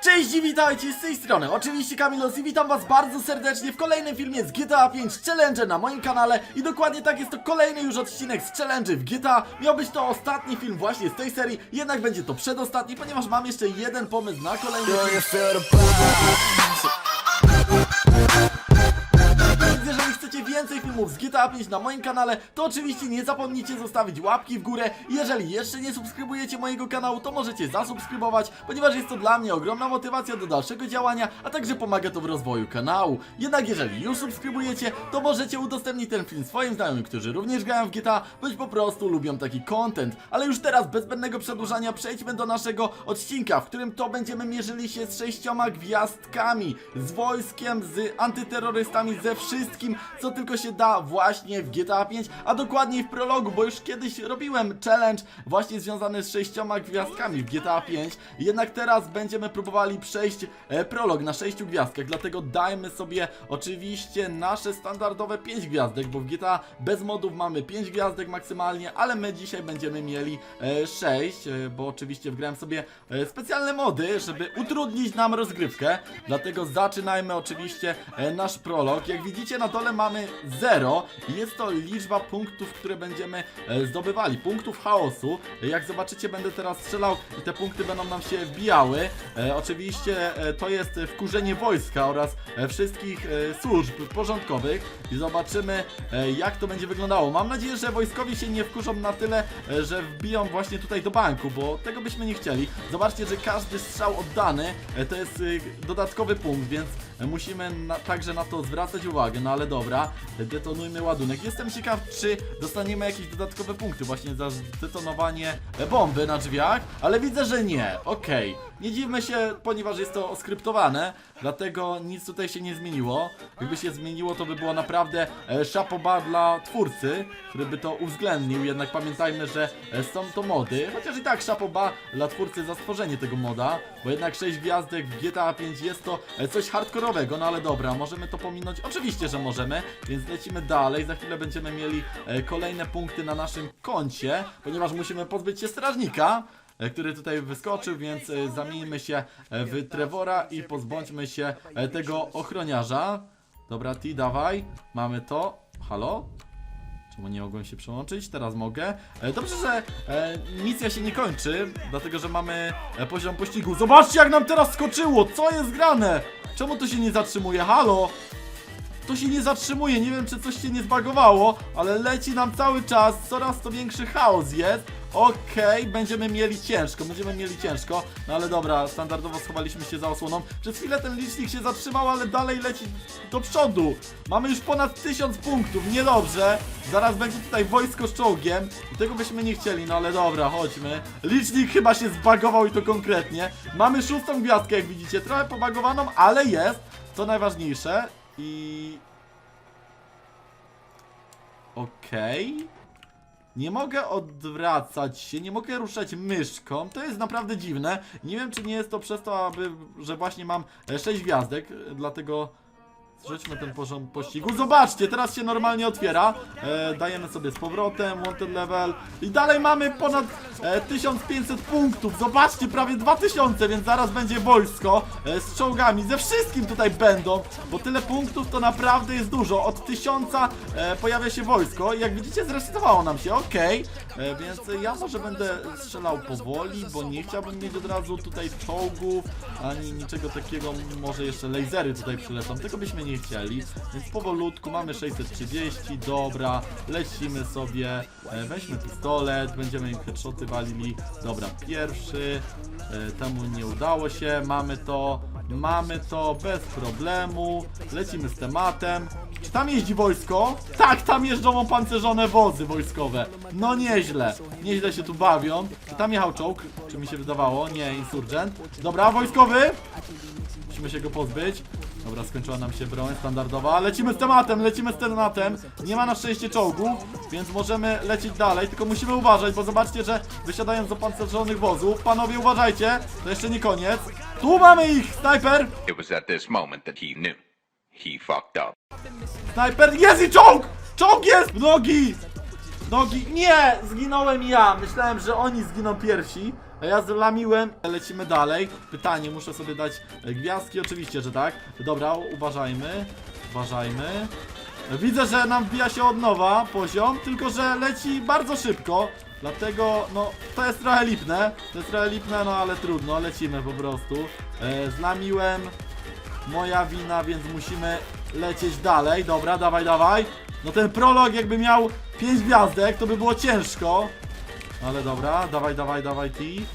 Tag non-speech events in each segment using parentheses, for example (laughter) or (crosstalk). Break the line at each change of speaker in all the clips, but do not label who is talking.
Cześć i witajcie z tej strony, oczywiście Kamilos i witam was bardzo serdecznie w kolejnym filmie z GTA 5 Challenge na moim kanale i dokładnie tak jest to kolejny już odcinek z Challenge w GTA Miał być to ostatni film właśnie z tej serii, jednak będzie to przedostatni, ponieważ mam jeszcze jeden pomysł na kolejny film chcecie więcej filmów z GTA 5 na moim kanale, to oczywiście nie zapomnijcie zostawić łapki w górę. Jeżeli jeszcze nie subskrybujecie mojego kanału, to możecie zasubskrybować, ponieważ jest to dla mnie ogromna motywacja do dalszego działania, a także pomaga to w rozwoju kanału. Jednak jeżeli już subskrybujecie, to możecie udostępnić ten film swoim znajomym, którzy również grają w GTA, bądź po prostu lubią taki content. Ale już teraz, bez zbędnego przedłużania, przejdźmy do naszego odcinka, w którym to będziemy mierzyli się z sześcioma gwiazdkami, z wojskiem, z antyterrorystami, ze wszystkim, co tylko się da właśnie w GTA 5, a dokładniej w prologu, bo już kiedyś robiłem challenge właśnie związany z sześcioma gwiazdkami w GTA 5, jednak teraz będziemy próbowali przejść e, prolog na sześciu gwiazdkach, dlatego dajmy sobie oczywiście nasze standardowe 5 gwiazdek, bo w GTA bez modów mamy 5 gwiazdek maksymalnie, ale my dzisiaj będziemy mieli e, 6, e, bo oczywiście wgrałem sobie e, specjalne mody, żeby utrudnić nam rozgrywkę, dlatego zaczynajmy oczywiście e, nasz prolog. Jak widzicie na dole mamy 0 i jest to liczba punktów, które będziemy e, zdobywali, punktów chaosu. Jak zobaczycie będę teraz strzelał i te punkty będą nam się wbijały. E, oczywiście e, to jest wkurzenie wojska oraz wszystkich służb porządkowych i zobaczymy jak to będzie wyglądało. Mam nadzieję, że wojskowi się nie wkurzą na tyle, że wbiją właśnie tutaj do banku, bo tego byśmy nie chcieli. Zobaczcie, że każdy strzał oddany to jest dodatkowy punkt, więc musimy na, także na to zwracać uwagę. No ale dobra, detonujmy ładunek. Jestem ciekaw, czy dostaniemy jakieś dodatkowe punkty właśnie za detonowanie e, bomby na drzwiach, ale widzę, że nie. Okej. Nie dziwmy się, ponieważ jest to oskryptowane, dlatego nic tutaj się nie zmieniło. Jakby się zmieniło, to by było naprawdę e, szapoba dla twórcy, który by to uwzględnił. Jednak pamiętajmy, że e, są to mody, chociaż i tak szapoba dla twórcy za stworzenie tego moda, bo jednak 6 gwiazdek w GTA 5 jest to e, coś hardkorowego, no ale dobra, możemy to pominąć. Oczywiście, że możemy, więc lecimy dalej. Za chwilę będziemy mieli e, kolejne punkty na naszym koncie, ponieważ musimy pozbyć się strażnika który tutaj wyskoczył, więc e, zamieńmy się e, w Trevora i pozbądźmy się e, tego ochroniarza. Dobra, Ti, dawaj. Mamy to. Halo? Czemu nie mogłem się przełączyć? Teraz mogę. E, dobrze, że e, misja się nie kończy, dlatego że mamy e, poziom pościgu. Zobaczcie, jak nam teraz skoczyło! Co jest grane? Czemu to się nie zatrzymuje? Halo? To się nie zatrzymuje, nie wiem czy coś się nie zbagowało, ale leci nam cały czas, coraz to większy chaos jest. Okej, będziemy mieli ciężko, będziemy mieli ciężko, no ale dobra, standardowo schowaliśmy się za osłoną. Przez chwilę ten licznik się zatrzymał, ale dalej leci do przodu. Mamy już ponad 1000 punktów, niedobrze. Zaraz będzie tutaj wojsko z czołgiem tego byśmy nie chcieli, no ale dobra, chodźmy. Licznik chyba się zbagował i to konkretnie. Mamy szóstą gwiazdkę, jak widzicie, trochę pobagowaną, ale jest, co najważniejsze. I... Okej. Nie mogę odwracać się, nie mogę ruszać myszką. To jest naprawdę dziwne. Nie wiem, czy nie jest to przez to, aby, że właśnie mam 6 gwiazdek, e, dlatego zrzućmy ten poziom pościgu. Zobaczcie, teraz się normalnie otwiera. E, dajemy sobie z powrotem, wanted level. I dalej mamy ponad e, 1500 punktów. Zobaczcie, prawie 2000, więc zaraz będzie wojsko e, z czołgami. Ze wszystkim tutaj będą, bo tyle punktów to naprawdę jest dużo. Od 1000 e, pojawia się wojsko i jak widzicie zresetowało nam się, okej. E, Więc ja może będę strzelał powoli, bo nie chciałbym mieć od razu tutaj czołgów, ani niczego takiego, może jeszcze lasery tutaj przylecą, tego byśmy nie chcieli. Więc powolutku, mamy 630, dobra, lecimy sobie, e, weźmy pistolet, będziemy im headshoty walili. Dobra, pierwszy, e, temu nie udało się, mamy to, mamy to bez problemu, lecimy z tematem. Czy tam jeździ wojsko? Tak, tam jeżdżą opancerzone wozy wojskowe. No nieźle. Nieźle się tu bawią. Czy tam jechał czołg? Czy mi się wydawało? Nie, insurgent. Dobra, wojskowy. Musimy się go pozbyć. Dobra, skończyła nam się broń standardowa. Lecimy z tematem, lecimy z tematem. Nie ma na szczęście czołgów, więc możemy lecieć dalej. Tylko musimy uważać, bo zobaczcie, że wysiadają z opancerzonych wozów. Panowie, uważajcie. To jeszcze nie koniec. Tu mamy ich! Snajper! Snajper, jest i czołg! Czołg jest! W Nogi! Nogi, nie! Zginąłem ja! Myślałem, że oni zginą pierwsi, A ja zlamiłem. Lecimy dalej. Pytanie, muszę sobie dać e, gwiazdki, oczywiście, że tak. Dobra, uważajmy. Uważajmy. Widzę, że nam wbija się od nowa poziom, tylko że leci bardzo szybko. Dlatego, no, to jest trochę lipne. To jest trochę lipne, no ale trudno, lecimy po prostu. E, zlamiłem. Moja wina, więc musimy lecieć dalej. Dobra, dawaj, dawaj. No ten prolog jakby miał 5 gwiazdek, to by było ciężko. Ale dobra, dawaj, dawaj, dawaj ti.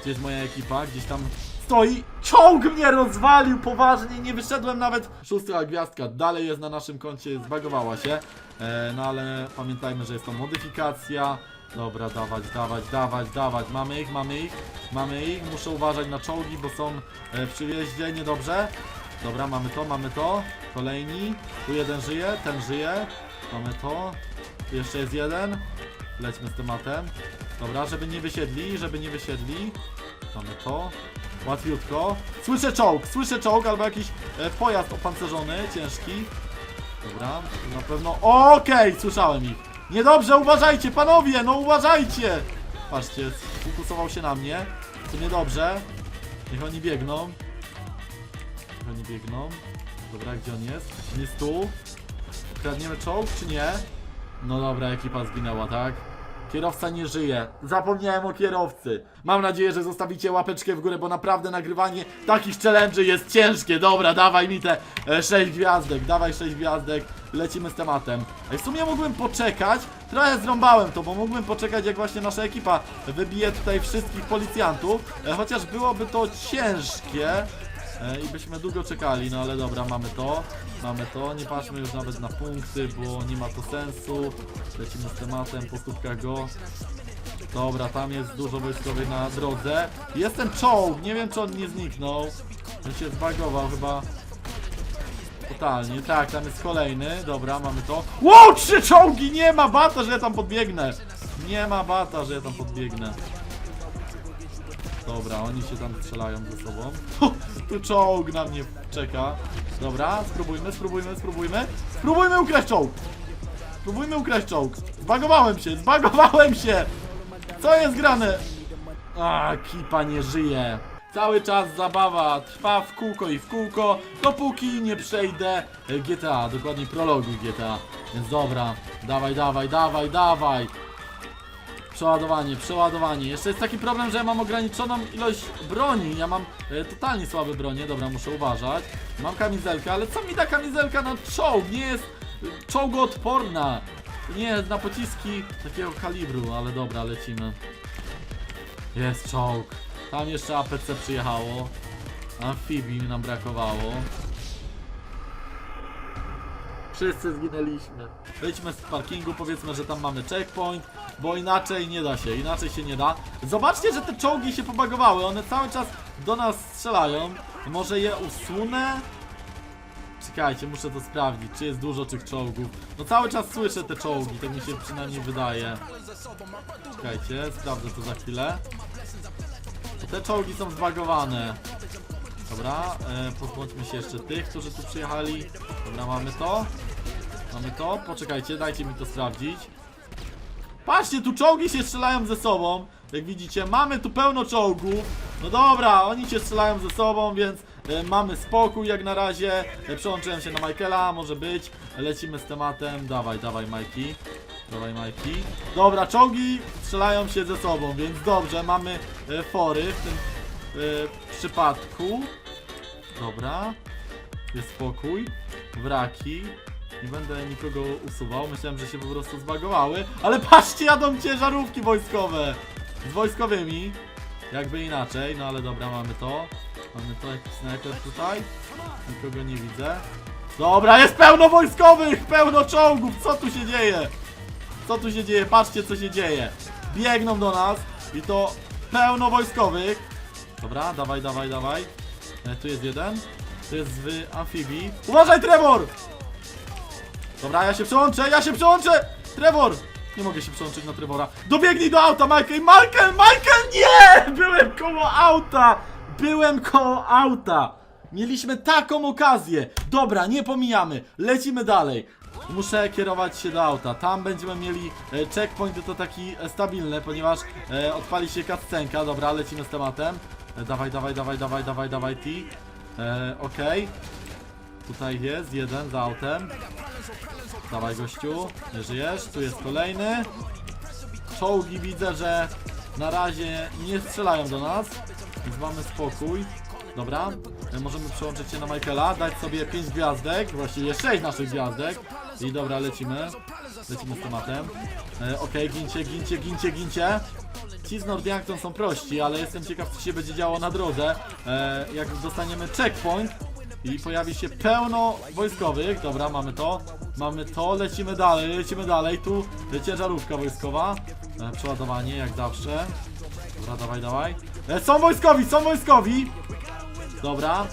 Gdzie jest moja ekipa? Gdzieś tam stoi. Czołg mnie rozwalił poważnie, nie wyszedłem nawet. Szósta gwiazdka dalej jest na naszym koncie, zbagowała się. E, no ale pamiętajmy, że jest to modyfikacja. Dobra, dawać, dawać, dawać, dawać. Mamy ich, mamy ich, mamy ich. Muszę uważać na czołgi, bo są e, przy wjeździe, niedobrze. Dobra, mamy to, mamy to. Kolejni. Tu jeden żyje, ten żyje. Mamy to. Tu jeszcze jest jeden. Lećmy z tematem. Dobra, żeby nie wysiedli, żeby nie wysiedli. Mamy to. Łatwiutko. Słyszę czołg, słyszę czołg albo jakiś e, pojazd opancerzony, ciężki. Dobra, na pewno. Okej, słyszałem ich. Niedobrze, uważajcie, panowie, no uważajcie! Patrzcie, sfokusował się na mnie. To niedobrze. Niech oni biegną. Niech oni biegną. Dobra, gdzie on jest? Jest tu. Kradniemy czołg, czy nie? No dobra, ekipa zginęła, tak? Kierowca nie żyje. Zapomniałem o kierowcy. Mam nadzieję, że zostawicie łapeczkę w górę, bo naprawdę nagrywanie takich challenge jest ciężkie. Dobra, dawaj mi te 6 gwiazdek. Dawaj 6 gwiazdek. Lecimy z tematem. W sumie mógłbym poczekać. Trochę zrąbałem to, bo mógłbym poczekać, jak właśnie nasza ekipa wybije tutaj wszystkich policjantów. E, Chociaż byłoby to ciężkie. E, I byśmy długo czekali, no ale dobra, mamy to, mamy to, nie patrzmy już nawet na punkty, bo nie ma to sensu. Lecimy z tematem, po go. Dobra, tam jest dużo wojskowych na drodze. Jest ten czołg, nie wiem czy on nie zniknął. On się zbagował chyba. Totalnie, tak, tam jest kolejny, dobra, mamy to. Wow, trzy czołgi, nie ma bata, że ja tam podbiegnę. Nie ma bata, że ja tam podbiegnę. Dobra, oni się tam strzelają ze sobą. (laughs) Tu czołg na mnie czeka. Dobra, spróbujmy, spróbujmy, spróbujmy. Spróbujmy ukraść czołg! Spróbujmy ukraść czołg. Zbagowałem się, zbagowałem się! Co jest grane? A, kipa nie żyje. Cały czas zabawa trwa w kółko i w kółko, dopóki nie przejdę GTA, dokładnie prologu GTA. Więc dobra, dawaj, dawaj, dawaj, dawaj. Przeładowanie, przeładowanie. Jeszcze jest taki problem, że ja mam ograniczoną ilość broni. Ja mam e, totalnie słabe bronie, dobra, muszę uważać. Mam kamizelkę, ale co mi da kamizelka na czołg? Nie jest e, czołgoodporna. Nie na pociski takiego kalibru, ale dobra, lecimy. Jest czołg. Tam jeszcze APC przyjechało. Amfibii nam brakowało. Wszyscy zginęliśmy. Wejdźmy z parkingu, powiedzmy, że tam mamy checkpoint, bo inaczej nie da się, inaczej się nie da. Zobaczcie, że te czołgi się pobagowały, one cały czas do nas strzelają. Może je usunę? Czekajcie, muszę to sprawdzić, czy jest dużo tych czołgów. No cały czas słyszę te czołgi, tak mi się przynajmniej wydaje. Czekajcie, sprawdzę to za chwilę. Te czołgi są zbagowane. Dobra, e, pozbądźmy się jeszcze tych, którzy tu przyjechali. Dobra, mamy to. Mamy to. Poczekajcie, dajcie mi to sprawdzić. Patrzcie, tu czołgi się strzelają ze sobą. Jak widzicie, mamy tu pełno czołgów. No dobra, oni się strzelają ze sobą, więc e, mamy spokój jak na razie. E, przełączyłem się na Michaela, może być. Lecimy z tematem. Dawaj, dawaj, Majki. Dawaj, Majki. Dobra, czołgi strzelają się ze sobą, więc dobrze, mamy e, fory w tym e, przypadku. Dobra. Jest spokój. Wraki. Nie będę nikogo usuwał. Myślałem, że się po prostu zbagowały. Ale patrzcie, jadą ciężarówki wojskowe. Z wojskowymi. Jakby inaczej, no ale dobra, mamy to. Mamy to, jakiś snajper tutaj. Nikogo nie widzę. Dobra, jest pełno wojskowych! Pełno czołgów! Co tu się dzieje? Co tu się dzieje? Patrzcie, co się dzieje. Biegną do nas i to pełno wojskowych. Dobra, dawaj, dawaj, dawaj. E, tu jest jeden. Tu jest w amfibii. Uważaj, Trevor! Dobra, ja się przełączę, ja się przełączę! Trevor! Nie mogę się przełączyć na Trevora. Dobiegnij do auta, Michael! Michael! Michael! Nie! Byłem koło auta! Byłem koło auta! Mieliśmy taką okazję! Dobra, nie pomijamy. Lecimy dalej. muszę kierować się do auta. Tam będziemy mieli e, checkpointy to taki e, stabilny, ponieważ e, odpali się kascenka. Dobra, lecimy z tematem. E, dawaj, dawaj, dawaj, dawaj, dawaj, dawaj, T. E, Okej. Tutaj jest jeden za autem. Dawaj gościu, nie żyjesz. Tu jest kolejny. Czołgi widzę, że na razie nie strzelają do nas, więc mamy spokój. Dobra, e, możemy przełączyć się na Michaela, dać sobie 5 gwiazdek, właściwie 6 naszych gwiazdek. I dobra, lecimy. Lecimy z tematem. E, Okej, gincie, gincie, gincie, gincie. Ci z Nordiankton są prości, ale jestem ciekaw, co się będzie działo na drodze. E, jak dostaniemy checkpoint i pojawi się pełno wojskowych. Dobra, mamy to. Mamy to, lecimy dalej, lecimy dalej. Tu ciężarówka wojskowa. E, przeładowanie, jak zawsze. Dobra, dawaj, dawaj. E, są wojskowi, są wojskowi! Dobra.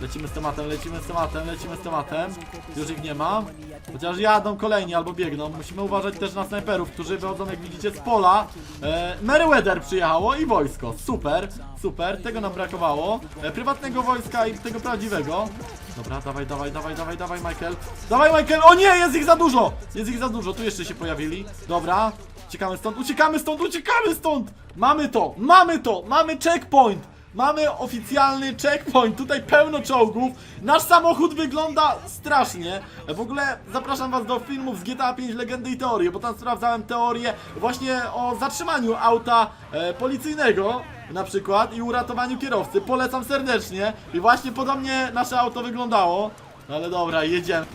Lecimy z tematem, lecimy z tematem, lecimy z tematem. Już ich nie ma. Chociaż jadą kolejni albo biegną. Musimy uważać też na snajperów, którzy wychodzą, jak widzicie, z pola. E, Meriwether przyjechało i wojsko. Super, super. Tego nam brakowało. E, prywatnego wojska i tego prawdziwego. Dobra, dawaj, dawaj, dawaj, dawaj, dawaj, Michael. Dawaj, Michael! O nie, jest ich za dużo! Jest ich za dużo, tu jeszcze się pojawili. Dobra, uciekamy stąd, uciekamy stąd, uciekamy stąd! Mamy to, mamy to, mamy checkpoint! Mamy oficjalny checkpoint, tutaj pełno czołgów. Nasz samochód wygląda strasznie. W ogóle zapraszam was do filmów z GTA 5 Legendy i Teorie, bo tam sprawdzałem teorię właśnie o zatrzymaniu auta e, policyjnego na przykład i uratowaniu kierowcy. Polecam serdecznie. I właśnie podobnie nasze auto wyglądało. No ale dobra, jedziemy.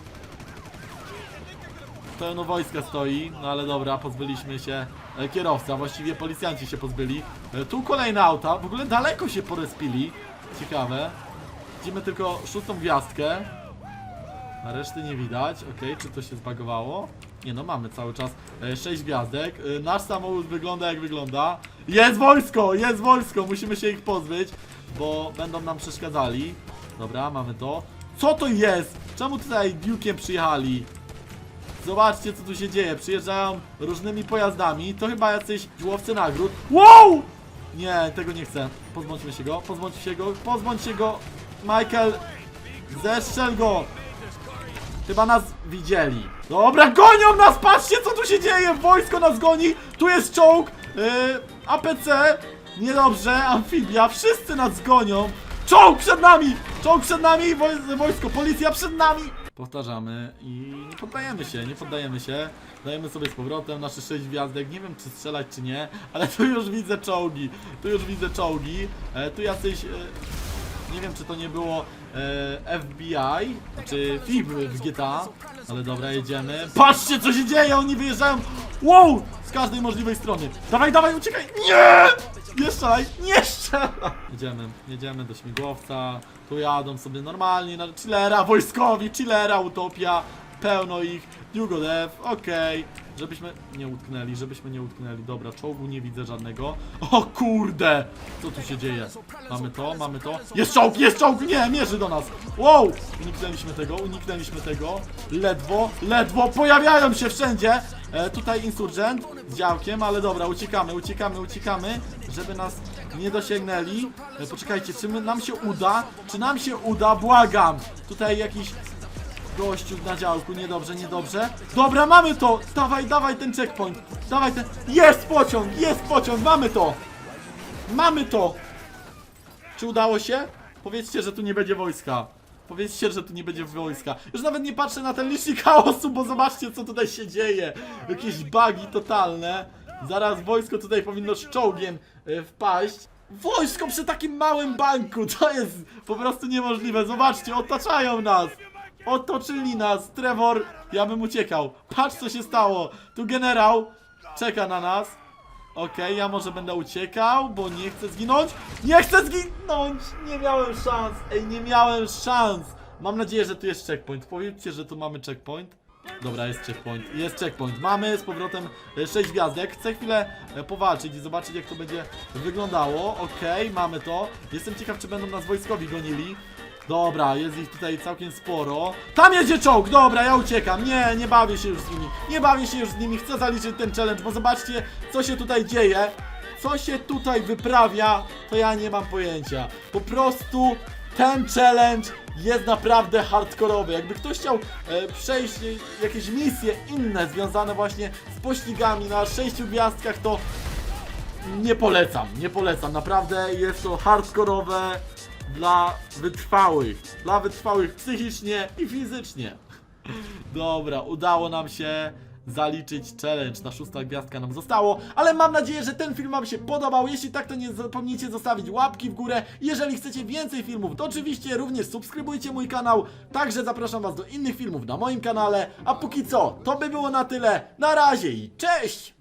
Pełno wojska stoi, no ale dobra, pozbyliśmy się e, kierowca, właściwie policjanci się pozbyli. E, tu kolejne auta, w ogóle daleko się porespili. Ciekawe. Widzimy tylko szóstą gwiazdkę. A reszty nie widać. Okej, czy to się zbagowało? Nie no, mamy cały czas e, 6 gwiazdek. Nasz samochód wygląda jak wygląda. Jest wojsko! Jest wojsko! Musimy się ich pozbyć, bo będą nam przeszkadzali. Dobra, mamy to. Co to jest? Czemu tutaj Duke'iem przyjechali? Zobaczcie co tu się dzieje, przyjeżdżają różnymi pojazdami, to chyba jacyś łowcy nagród. Wow! Nie, tego nie chcę. Pozbądźmy się go, pozbądź się go, pozbądź się go. Michael, zestrzel go. Chyba nas widzieli. Dobra, gonią nas, patrzcie co tu się dzieje, wojsko nas goni, tu jest czołg, yy, APC, niedobrze, amfibia, wszyscy nas gonią. Czołg przed nami, czołg przed nami, woj wojsko, policja przed nami. Powtarzamy i nie poddajemy się, nie poddajemy się. Dajemy sobie z powrotem nasze 6 gwiazdek. Nie wiem czy strzelać czy nie, ale tu już widzę czołgi. Tu już widzę czołgi. E, tu jacyś. E, nie wiem czy to nie było e, FBI, czy FIB w GTA. Ale dobra, jedziemy. Patrzcie co się dzieje, oni wyjeżdżają. Wow! Każdej możliwej strony. Dawaj, dawaj, uciekaj! Nie! Nie strzelaj, nie! Jedziemy, jedziemy do śmigłowca. Tu jadą sobie normalnie na chillera, wojskowi, chillera, utopia. Pełno ich. Długo dev, okej. Żebyśmy nie utknęli, żebyśmy nie utknęli. Dobra, czołgu nie widzę żadnego. O kurde! Co tu się dzieje? Mamy to, mamy to. Jest czołg, jest czołg! Nie, mierzy do nas! Wow! Uniknęliśmy tego, uniknęliśmy tego. Ledwo, ledwo, pojawiają się wszędzie! E, tutaj insurgent z działkiem, ale dobra, uciekamy, uciekamy, uciekamy, żeby nas nie dosięgnęli. E, poczekajcie, czy my, nam się uda? Czy nam się uda? Błagam! Tutaj jakiś gościu na działku, niedobrze, niedobrze. Dobra, mamy to! Dawaj, dawaj ten checkpoint! Dawaj ten... Jest pociąg, jest pociąg, mamy to! Mamy to! Czy udało się? Powiedzcie, że tu nie będzie wojska. Powiedzcie, że tu nie będzie wojska. Już nawet nie patrzę na ten licznik chaosu, bo zobaczcie, co tutaj się dzieje. Jakieś bugi totalne. Zaraz wojsko tutaj powinno z czołgiem e, wpaść. Wojsko przy takim małym banku, to jest po prostu niemożliwe. Zobaczcie, otaczają nas. Otoczyli nas. Trevor, ja bym uciekał. Patrz, co się stało. Tu generał czeka na nas. Okej, ja może będę uciekał, bo nie chcę zginąć. Nie chcę zginąć! Nie miałem szans. Ej, nie miałem szans. Mam nadzieję, że tu jest checkpoint. Powiedzcie, że tu mamy checkpoint. Dobra, jest checkpoint. Jest checkpoint. Mamy z powrotem 6 gwiazdek. Chcę chwilę e, powalczyć i zobaczyć, jak to będzie wyglądało. Okej, mamy to. Jestem ciekaw, czy będą nas wojskowi gonili. Dobra, jest ich tutaj całkiem sporo. Tam jedzie czołg! Dobra, ja uciekam. Nie, nie bawię się już z nimi. Nie bawię się już z nimi. Chcę zaliczyć ten challenge, bo zobaczcie, co się tutaj dzieje. Co się tutaj wyprawia, to ja nie mam pojęcia. Po prostu ten challenge jest naprawdę hardkorowy. Jakby ktoś chciał e, przejść e, jakieś misje inne związane właśnie z pościgami na sześciu gwiazdkach, to nie polecam, nie polecam. Naprawdę jest to hardkorowe dla wytrwałych. Dla wytrwałych psychicznie i fizycznie. Dobra, udało nam się zaliczyć challenge. Na szósta gwiazdka nam zostało, ale mam nadzieję, że ten film Wam się podobał. Jeśli tak, to nie zapomnijcie zostawić łapki w górę. Jeżeli chcecie więcej filmów, to oczywiście również subskrybujcie mój kanał. Także zapraszam Was do innych filmów na moim kanale. A póki co, to by było na tyle. Na razie i cześć!